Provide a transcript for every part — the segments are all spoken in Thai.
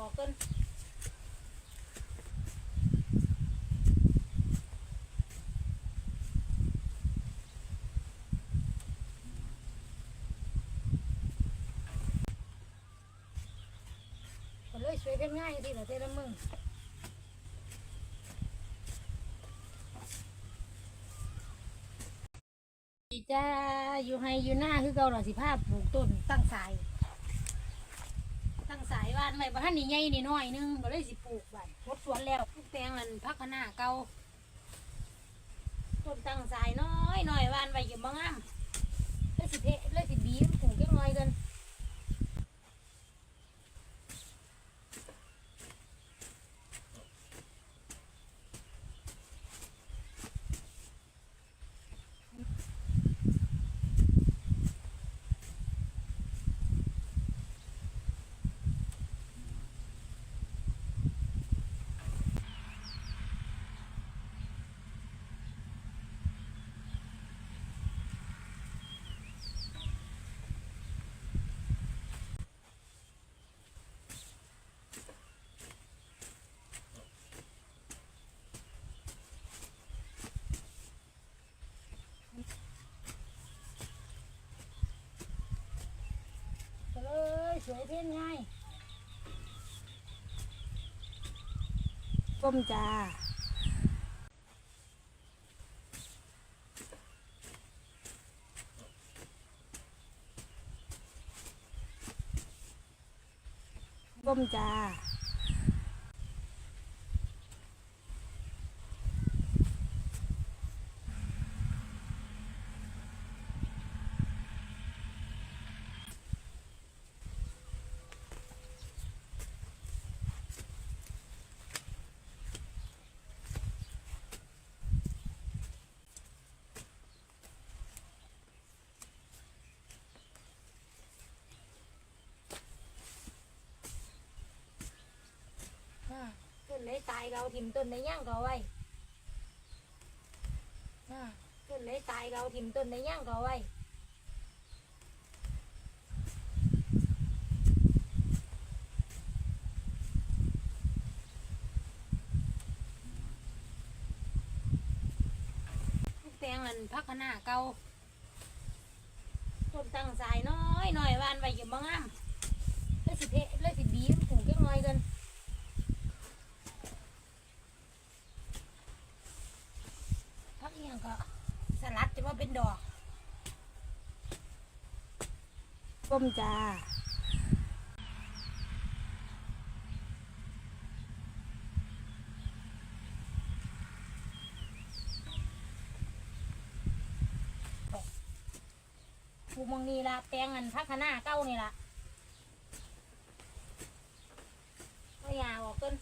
ออกเกินก็เลยช่วยกันง่ายทีละเทละมือดีจ้าอยู่ให้อยู่หน้าคือเก่าหน่อยสิภาพปลูกต้นตั้งสาย ตั้งสายว่านไว้บ่ทันนี่ใหญ่นี่น้อยนึงก็เลยสิปลูกไว้หมดสวนแล้วทุกแตงนั่นพักหน้าเก่าต้นตั้งสายน้อยน้อยบ้านไว้อยู่บ่งามเลยสิเพะเลยสิบีปลูกจักหน่อยกันก็เลย สวยเพ่นง่ายก้มจ้าก้มจ่าต้น ไหนตายเอาถิ่มต้นไหนย่างก็เอาไว้อ่าต้นไหนตายเอาถิ่มต้นไหนย่างก็เอาไว้แปลงนั่นพักคะน้าเก่าต้นตั้งสายน้อยหน้อยวานไว้อยู่บ่งามเลยสิเพะเลยสิบีบปลูกจักหน่อยกัน พักเอียงก็สลัดจะว่าเป็นดอก ก้มจ้าปูมองนี่ละแปลงเงินพักขนาเก้านี่ละก็ยาวออกต้น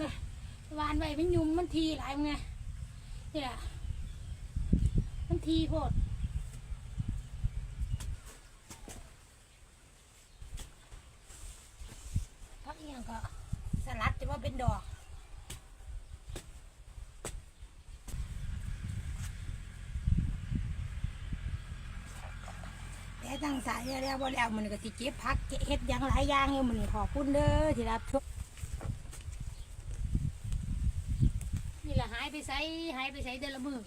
มึงไงวานไว้มันยุ่มมันทีหลายมึงไงนี่แหละมันทีโพดพักเอียงก็สลัดจะว่าเป็นดอกแต่ตั้งสายแล้วบ่แล้วมันก็สิเก็บพักเก็บเฮ็ดหยังหลายอย่างอยู่มันขอบคุณเด้อที่รับชม นี่แหละหายไปใส่หายไปใส่เดือนละมือ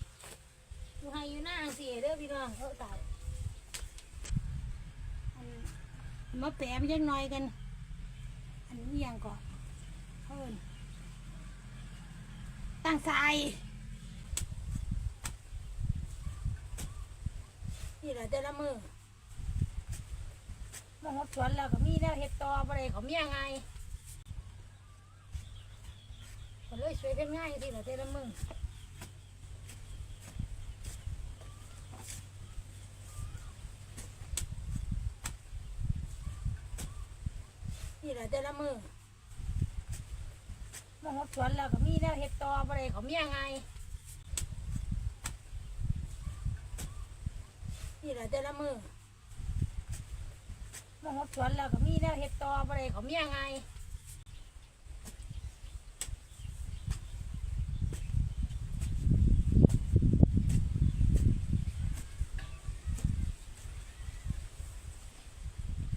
อยู่ให้อยู่หน้าสียเด้อพี่น้องเขาตายอันมาแปะไปยังน้อยกัน อันนี้ยังก่อนเพิ่นตั้งสายนี่แหละเดือนละมือมาหดสวนแล้วก็มีแล้วเห็ดตอบ่ได้เขาเมียไง ก็เลยช่วยกันง่ายทีละเทละมือนี่แหละเทละมือมาหดสวนแล้วก็มีแนวเฮ็ดต่อบ่ได้เขาเมียไงนี่แหละแต่ละมือมาหดสวนแล้วก็มีแนวเฮ็ดต่อบ่ได้เขาเมียไง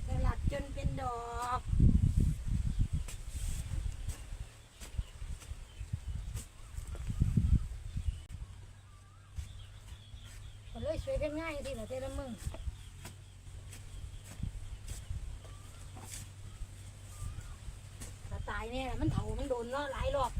สลัดจนเป็นดอก ก็เลย ช่วยกันง่ายทีละเทละมึงตายเนี่ยมันเถามันโดนเนาะหลายรอบ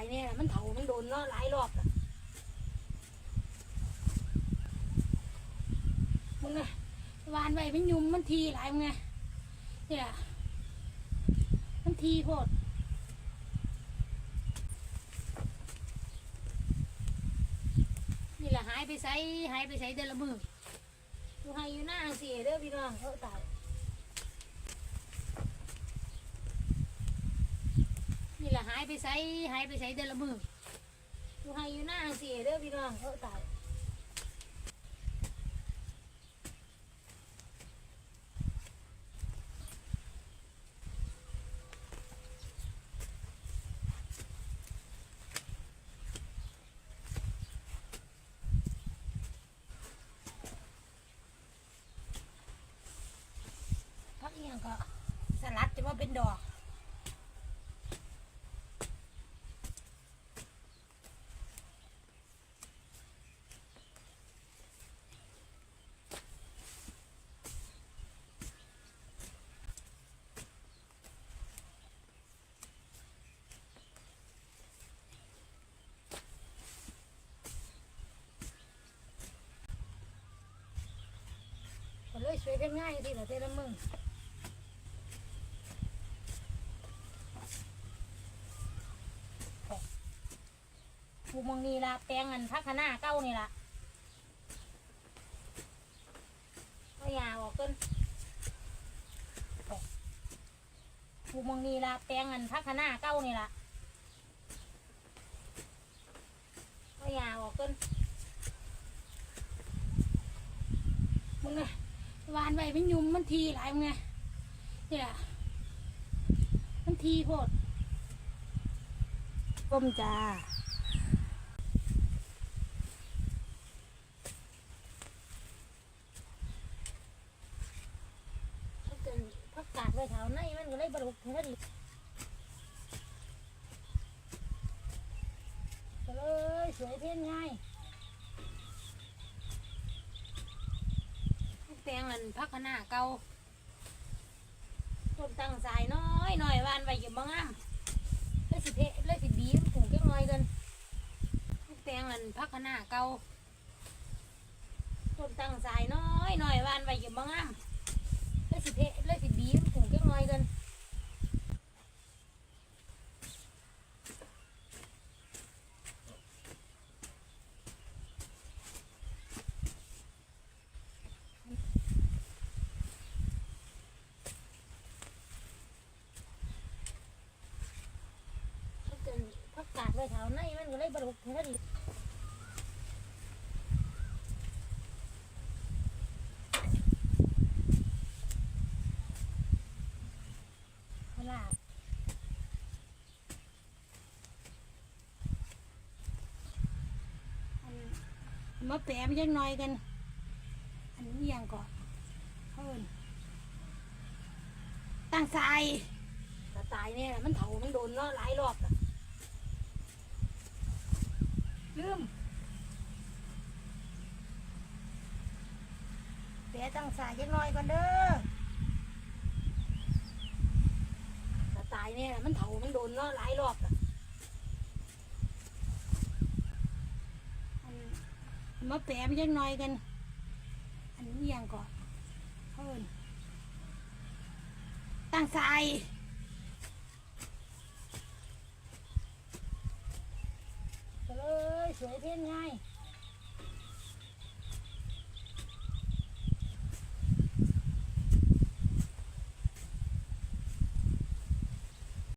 ายเนี่ยมันเถามันโดนเนาะหลายรอบมึงไงวานไว้มันยุ่มมันทีหลายมึงไงเนี่ยมันทีโพดนี่แหละหายไปใส่หายไปใส่เดือนลมือดูให้อยู่หน้าเสียเด้อพี่น้องเออตาย นี่แหละหายไปใส่หายไปใส่เดือนละมือดูให้อยู่หน้าเสียเด้อพี่น้องเออตายพักเอียงก็สลัดจะมาเป็นดอก ช่วยกันง่ายทีละเทละมึงปลูกมังนี่ละแปลงอันพักขนาเก้านี่ละก็ยาออกกินปลูกมังนี่ละแปลงอันพักขนาเก้านี่ละก็ยาออกกินมึงไง วานไว้มันยุ่มมันทีหลายมึงไงเนี่ยมันทีโพดก้มจ้าพักเกินพักกาดไว้แถวในมันก็เลยบรรลุถึงดีก็เลยสวยเพี้ยนง่าย แตงอันพักขนาเก่าต้นตั้งสายน้อยหน่อยวานไว้อยู่บ้างามเลยสิเพะเลยสิบีมปลูกแค่น้อยกันแตงอันพักขนาเก่าต้นตั้งสายน้อยหน่อยวานไว้อยู่บ้างามเลยสิเพะเลยสิบีมปลูกแค่น้อยกันพักเกินพักกาด ไว้แถวในมันก็เลยบรรลุถึงดีเวลาอันมาแปะมันยังน้อยกัน อันนี้ยังก่อนเพิ่นตั้งใจตายเนี่ยมันเถามันโดนเนาะหลายรอบอะ ลืมเปียตั้งสายยังน้อยก่อนเด้อถ้าตายเนี่ยมันเถามันโดนเนาะหลายรอบอะมาแปะมันยังน้อยกัน อันนี้ยังก่อนเพิ่นตั้งสาย เอ้ยสวยเพี้ยนง่า